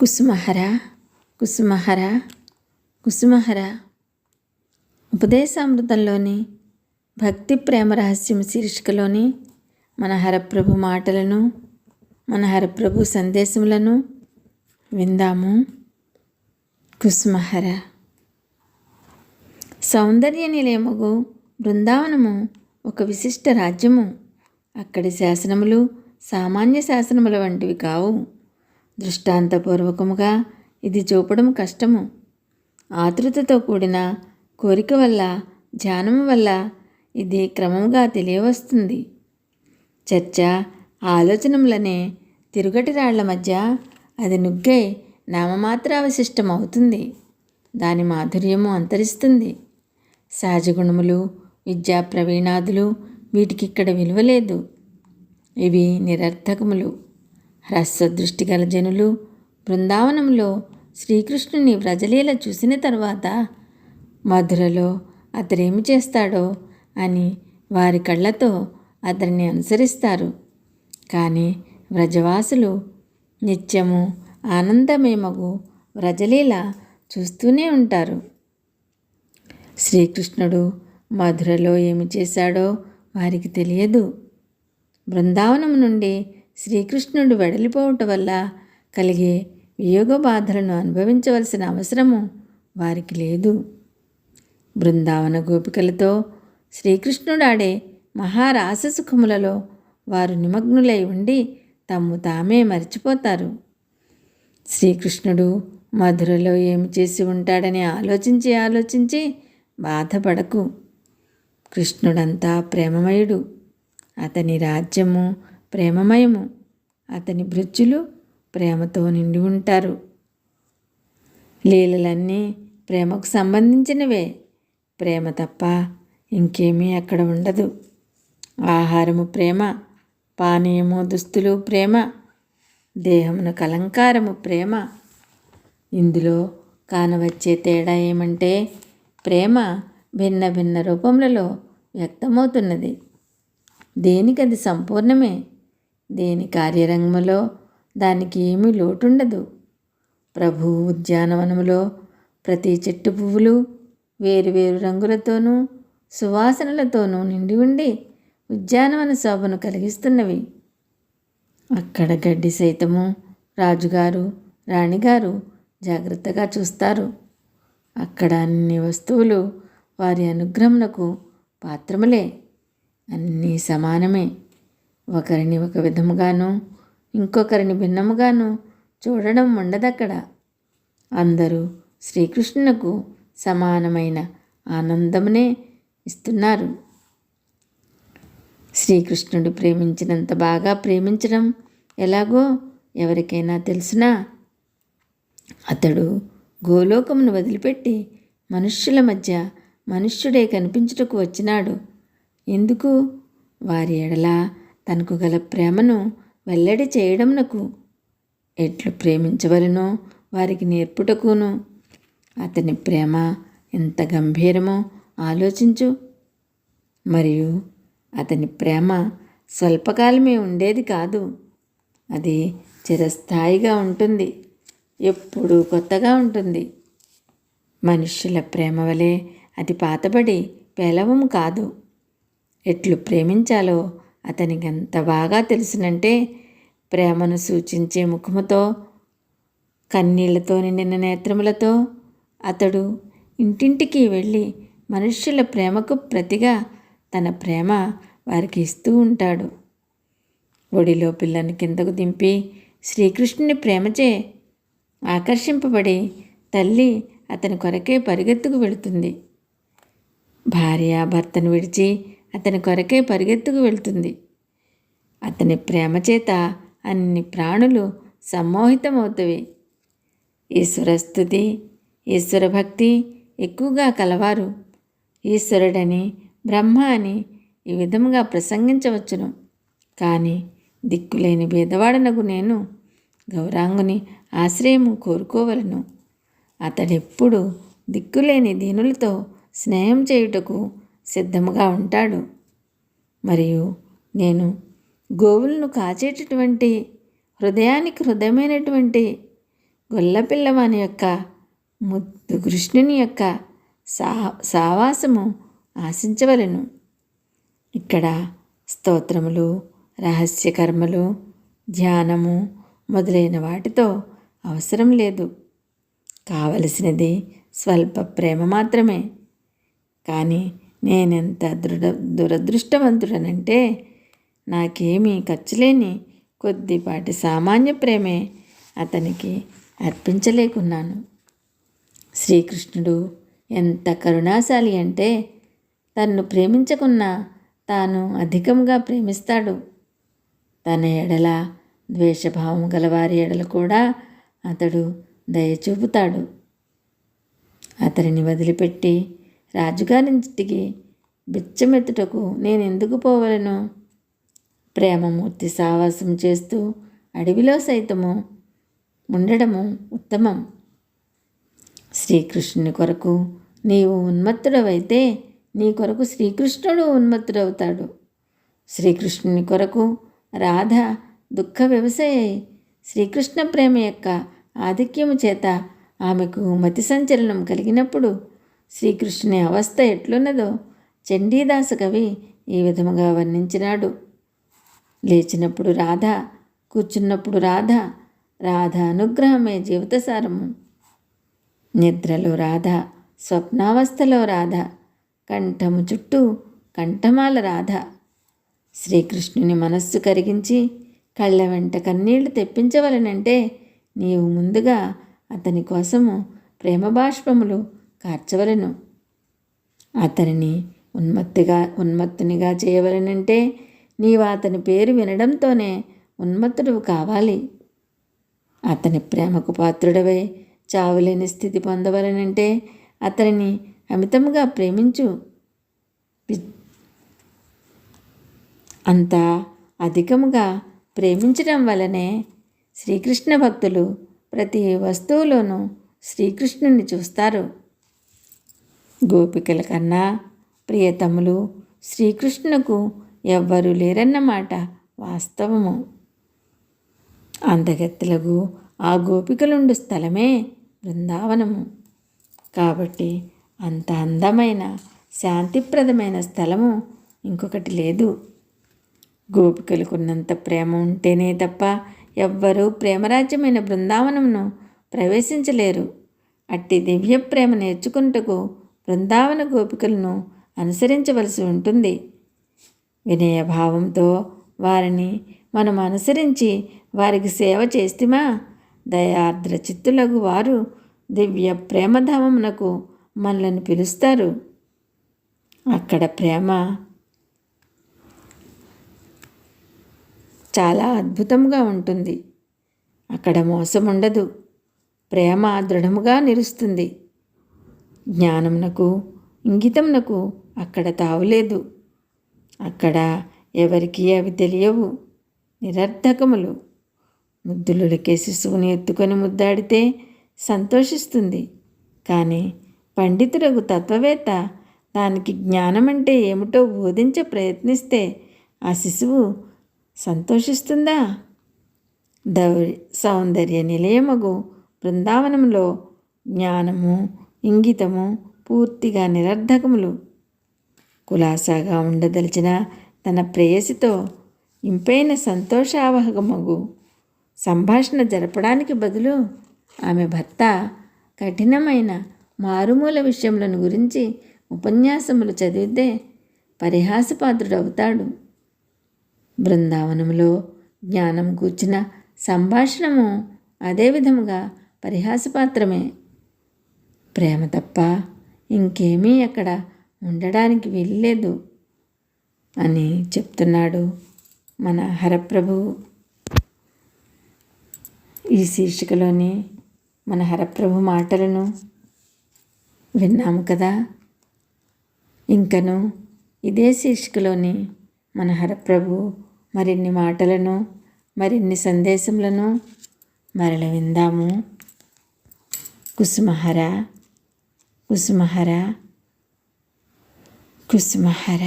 కుసుమహర కుసుమహర కుసుమహర. ఉపదేశామృతంలోని భక్తి ప్రేమ రహస్యం శీర్షికలోని మన హరప్రభు మాటలను మన హరప్రభు సందేశములను విందాము. కుసుమహర. సౌందర్య నిలయముగు బృందావనము ఒక విశిష్ట రాజ్యము. అక్కడి శాసనములు సామాన్య శాసనముల వంటివి కావు. దృష్టాంతపూర్వకముగా ఇది చూపడం కష్టము. ఆతృతతో కూడిన కోరిక వల్ల ధ్యానము వల్ల ఇది క్రమంగా తెలియవస్తుంది. చర్చ ఆలోచనలనే తిరుగటి రాళ్ళ మధ్య అది నుగ్గై నామమాత్ర అవశిష్టమవుతుంది. దాని మాధుర్యము అంతరిస్తుంది. సహజ గుణములు విద్యా ప్రవీణాదులు వీటికి ఇక్కడ విలువ లేదు. ఇవి నిరర్థకములు. రసదృష్టి గల జనులు బృందావనంలో శ్రీకృష్ణుని వ్రజలీల చూసిన తర్వాత మధురలో అతడేమి చేస్తాడో అని వారి కళ్ళతో అతన్ని అనుసరిస్తారు. కానీ వ్రజవాసులు నిత్యము ఆనందమేమగు వ్రజలీల చూస్తూనే ఉంటారు. శ్రీకృష్ణుడు మధురలో ఏమి చేశాడో వారికి తెలియదు. బృందావనం నుండి శ్రీకృష్ణుడు వెడలిపోవటం వల్ల కలిగే వియోగ బాధలను అనుభవించవలసిన అవసరము వారికి లేదు. బృందావన గోపికలతో శ్రీకృష్ణుడాడే మహారాససుఖములలో వారు నిమగ్నులై ఉండి తమ్ము తామే మర్చిపోతారు. శ్రీకృష్ణుడు మధురలో ఏమి చేసి ఉంటాడని ఆలోచించి ఆలోచించి బాధపడకు. కృష్ణుడంతా ప్రేమమయుడు. అతని రాజ్యము ప్రేమమయము. అతని భృత్యులు ప్రేమతో నిండి ఉంటారు. లీలలన్నీ ప్రేమకు సంబంధించినవే. ప్రేమ తప్ప ఇంకేమీ అక్కడ ఉండదు. ఆహారము ప్రేమ పానీయము దుస్తులు ప్రేమ దేహమునకు అలంకారము ప్రేమ. ఇందులో కానవచ్చే తేడా ఏమంటే ప్రేమ భిన్న భిన్న రూపములలో వ్యక్తమవుతున్నది. దేనికది సంపూర్ణమే? దేని కార్యరంగంలో దానికి ఏమీ లోటుండదు. ప్రభు ఉద్యానవనములో ప్రతి చెట్టు పువ్వులు వేరు వేరు రంగులతోనూ సువాసనలతోనూ నిండి ఉండి ఉద్యానవన శోభను కలిగిస్తున్నవి. అక్కడ గడ్డి సైతము రాజుగారు రాణిగారు జాగ్రత్తగా చూస్తారు. అక్కడ అన్ని వస్తువులు వారి అనుగ్రహమునకు పాత్రములే. అన్నీ సమానమే. ఒకరిని ఒక విధముగాను ఇంకొకరిని భిన్నముగాను చూడడం ఉండదక్కడ. అందరూ శ్రీకృష్ణునకు సమానమైన ఆనందమునే ఇస్తున్నారు. శ్రీకృష్ణుడు ప్రేమించినంత బాగా ప్రేమించడం ఎలాగో ఎవరికైనా తెలిసినా? అతడు గోలోకమును వదిలిపెట్టి మనుష్యుల మధ్య మనుష్యుడే కనిపించుటకు వచ్చినాడు. ఎందుకు? వారి ఎడల తనకు గల ప్రేమను వెల్లడి చేయడంనకు ఎట్లు ప్రేమించవలనో వారికి నేర్పుటకును అతని ప్రేమ ఎంత గంభీరమో ఆలోచించు. మరియు అతని ప్రేమ స్వల్పకాలమే ఉండేది కాదు అది చిరస్థాయిగా ఉంటుంది ఎప్పుడూ కొత్తగా ఉంటుంది. మనుష్యుల ప్రేమ వలె అది పాతబడి పేలవం కాదు ఎట్లు ప్రేమించాలో అతనికి ఎంత బాగా తెలిసినంటే ప్రేమను సూచించే ముఖముతో కన్నీళ్ళతో నిండిన నేత్రములతో అతడు ఇంటింటికి వెళ్ళి మనుష్యుల ప్రేమకు ప్రతిగా తన ప్రేమ వారికి ఇస్తూ ఉంటాడు. ఒడిలో పిల్లని కిందకు దింపి శ్రీకృష్ణుని ప్రేమచే ఆకర్షింపబడి తల్లి అతని కొరకే పరిగెత్తుకు వెళుతుంది. భార్య భర్తను విడిచి అతని కొరకే పరిగెత్తుకు వెళ్తుంది. అతని ప్రేమ చేత అన్ని ప్రాణులు సమ్మోహితమవుతవి. ఈశ్వరస్థుతి ఈశ్వర భక్తి ఎక్కువగా కలవారు. ఈశ్వరుడని బ్రహ్మ అని ఈ విధముగా ప్రసంగించవచ్చును. కానీ దిక్కులేని భేదవాడనకు నేను గౌరాంగుని ఆశ్రయము కోరుకోవలను. అతడెప్పుడు దిక్కులేని దీనులతో స్నేహం చేయుటకు సిద్ధముగా ఉంటాడు. మరియు నేను గోవులను కాచేటటువంటి హృదయానికి హృదయమైనటువంటి గొల్లపిల్లవాని యొక్క ముద్దు కృష్ణుని యొక్క సా సావాసము ఆశించవలను. ఇక్కడ స్తోత్రములు రహస్య కర్మలు ధ్యానము మొదలైన వాటితో అవసరం లేదు. కావలసినది స్వల్ప ప్రేమ మాత్రమే. కానీ నేనెంత దృఢ దురదృష్టవంతుడనంటే నాకేమీ ఖర్చులేని కొద్దిపాటి సామాన్య ప్రేమే అతనికి అర్పించలేకున్నాను. శ్రీకృష్ణుడు ఎంత కరుణాశాలి అంటే తన్ను ప్రేమించకున్నా తాను అధికంగా ప్రేమిస్తాడు. తన ఎడల ద్వేషభావం గలవారి ఎడల కూడా అతడు దయ చూపుతాడు అతనిని వదిలిపెట్టి రాజుగారింటికి బిచ్చమెత్తుటకు నేను ఎందుకు పోవలను? ప్రేమమూర్తి సావాసం చేస్తూ అడవిలో సైతము ఉండడము ఉత్తమం. శ్రీకృష్ణుని కొరకు నీవు ఉన్మత్తుడవైతే నీ కొరకు శ్రీకృష్ణుడు ఉన్మత్తుడవుతాడు. శ్రీకృష్ణుని కొరకు రాధ దుఃఖ వ్యవసాయ శ్రీకృష్ణ ప్రేమ యొక్క ఆధిక్యము చేత ఆమెకు మతి సంచలనం కలిగినప్పుడు శ్రీకృష్ణుని అవస్థ ఎట్లున్నదో చండీదాస కవి ఈ విధముగా వర్ణించినాడు. లేచినప్పుడు రాధ కూర్చున్నప్పుడు రాధ రాధ అనుగ్రహమే జీవితసారము. నిద్రలో రాధ స్వప్నావస్థలో రాధ కంఠము చుట్టూ కంఠమాల రాధ. శ్రీకృష్ణుని మనస్సు కరిగించి కళ్ళ వెంట కన్నీళ్ళు తెప్పించవలనంటే నీవు ముందుగా అతని కోసము ప్రేమ బాష్పములు కార్చవలను. అతనిని ఉన్మత్తిగా ఉన్మత్తునిగా చేయవలనంటే నీవు అతని పేరు వినడంతోనే ఉన్మత్తుడు కావాలి. అతని ప్రేమకు పాత్రుడవై చావులేని స్థితి పొందవలనంటే అతనిని అమితముగా ప్రేమించు. అంత అధికముగా ప్రేమించడం వలనే శ్రీకృష్ణ భక్తులు ప్రతి వస్తువులోనూ శ్రీకృష్ణుని చూస్తారు. గోపికల కన్నా ప్రియతములు శ్రీకృష్ణుకు ఎవ్వరూ లేరన్నమాట వాస్తవము. అందగత్తెలకు ఆ గోపికలుండు స్థలమే బృందావనము. కాబట్టి అంత అందమైన శాంతిప్రదమైన స్థలము ఇంకొకటి లేదు. గోపికలకున్నంత ప్రేమ ఉంటేనే తప్ప ఎవ్వరూ ప్రేమరాజ్యమైన బృందావనమును ప్రవేశించలేరు. అట్టి దివ్య ప్రేమ నేర్చుకుంటకు బృందావన గోపికలను అనుసరించవలసి ఉంటుంది. వినయభావంతో వారిని మనం అనుసరించి వారికి సేవ చేస్తుమా? దయార్ద్ర చిత్తులకు వారు దివ్య ప్రేమధామమునకు మనలను పిలుస్తారు. అక్కడ ప్రేమ చాలా అద్భుతంగా ఉంటుంది. అక్కడ మోసం ఉండదు ప్రేమ దృఢముగా నిలుస్తుంది. జ్ఞానంనకు ఇంగితంనకు అక్కడ తావులేదు. అక్కడ ఎవరికి అవి తెలియవు. నిరర్ధకములు. ముద్దులులకే శిశువుని ఎత్తుకొని ముద్దాడితే సంతోషిస్తుంది. కానీ పండితులకు తత్వవేత్త దానికి జ్ఞానం అంటే ఏమిటో బోధించే ప్రయత్నిస్తే ఆ శిశువు సంతోషిస్తుందా? దౌ సౌందర్య నిలయమగు బృందావనంలో జ్ఞానము ఇంగితము పూర్తిగా నిరర్ధకములు. కులాసాగా ఉండదలిచిన తన ప్రేయసితో ఇంపైన సంతోషావహకమగు. సంభాషణ జరపడానికి బదులు ఆమె భర్త కఠినమైన మారుమూల విషయములను గురించి ఉపన్యాసములు చదివితే పరిహాసపాత్రుడవుతాడు. బృందావనంలో జ్ఞానం కూర్చిన సంభాషణము అదే విధముగా పరిహాసపాత్రమే. ప్రేమ తప్ప ఇంకేమీ అక్కడ ఉండడానికి వెళ్ళలేదు అని చెప్తున్నాడు మన హరప్రభు. ఈ శీర్షికలోని మన హరప్రభు మాటలను విన్నాము కదా? ఇంకను ఇదే శీర్షికలోని మన హరప్రభు మరిన్ని మాటలను మరిన్ని సందేశములను మరల విందాము. కుసుమహర కుసుమహర కుసుమహర